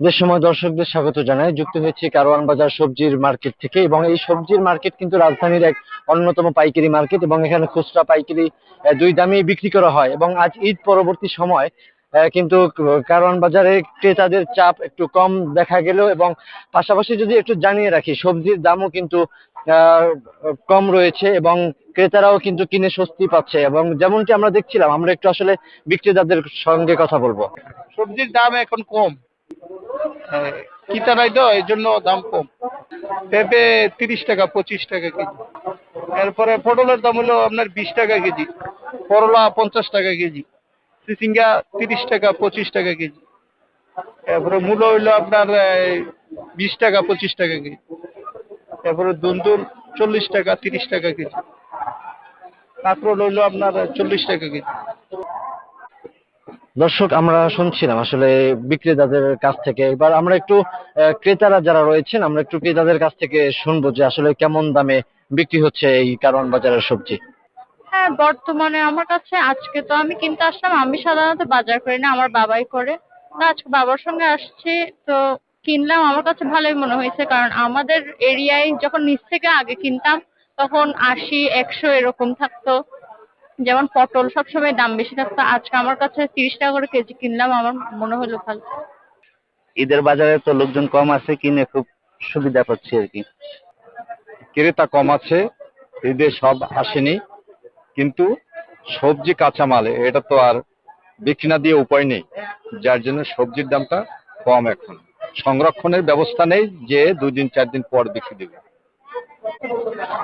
যে সময় দর্শকদের স্বাগত জানাই, যুক্ত হয়েছি কারওয়ান বাজার সবজির মার্কেট থেকে এবং এই সবজির মার্কেট কিন্তু রাজধানীর এক অন্যতম পাইকারি মার্কেট এবং এখানে খুচরা পাইকারি দুই দামেই বিক্রি করা হয় এবং আজ ঈদ পরবর্তী সময় কিন্তু কারওয়ান বাজারে ক্রেতাদের চাপ একটু কম দেখা গেল এবং পাশাপাশি যদি একটু জানিয়ে রাখি, সবজির দামও কিন্তু কম রয়েছে এবং ক্রেতারাও কিন্তু কিনে স্বস্তি পাচ্ছে এবং যেমনটি আমরা দেখছিলাম, আমরা একটু আসলে বিক্রেতাদের সঙ্গে কথা বলব। সবজির দাম এখন কম। কিতা নাই তো, এই জন্য দাম কম। পেঁপে তিরিশ টাকা, পঁচিশ টাকা কেজি। এরপরে পটলের দাম হলো আপনার বিশ টাকা কেজি। করলা পঞ্চাশ টাকা কেজি। চিচিঙ্গা তিরিশ টাকা, পঁচিশ টাকা কেজি। এরপরে মূলো হইল আপনার বিশ টাকা, পঁচিশ টাকা কেজি। এরপরে দুন্দুল চল্লিশ টাকা, তিরিশ টাকা কেজি। কাঁকরোল হইল আপনার চল্লিশ টাকা কেজি। দর্শক, আমরা শুনছিলাম আসলে বিক্রেতাদের কাছ থেকে। এবার আমরা একটু ক্রেতারা যারা রয়েছেন, আমরা একটু ক্রেতাদের কাছ থেকে শুনব যে আসলে কেমন দামে বিক্রি হচ্ছে এই কারণ বাজারের সবজি। হ্যাঁ বর্তমানে আমার কাছে আজকে তো আমি কিনতে আসলাম, আমি সাধারণত বাজার করি না, আমার বাবাই করে। আজকে বাবার সঙ্গে আসছি, তো কিনলাম, আমার কাছে ভালোই মনে হয়েছে, কারণ আমাদের এরিয়ায় যখন নিচ থেকে আগে কিনতাম, তখন আশি, একশো এরকম থাকতো। যেমন পটল সবসময় দাম বেশি থাকতো। আজকে আমার কাছে তিরিশ টাকা করে কেজি কিনলাম আমার মনে হলো ভালো। ঈদের বাজারে তো লোকজন কম আছে কিনে খুব সুবিধা পাচ্ছি আর কি। ক্রেতা কম আছে ঈদে সব আসেনি। কিন্তু সবজি কাঁচামাল এটা তো আর বিক্রি না দিয়ে উপায় নেই। যার জন্য সবজির দামটা কম এখন। সংরক্ষণের ব্যবস্থা নেই যে দুই দিন চার দিন পর বিক্রি দেবে।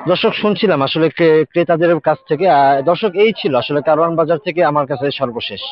দর্শক, শুনছিলাম আসলে ক্রেতাদের কাছ থেকে দর্শক, এই ছিল আসলে কারওয়ান বাজার থেকে আমার কাছে সর্বশেষ।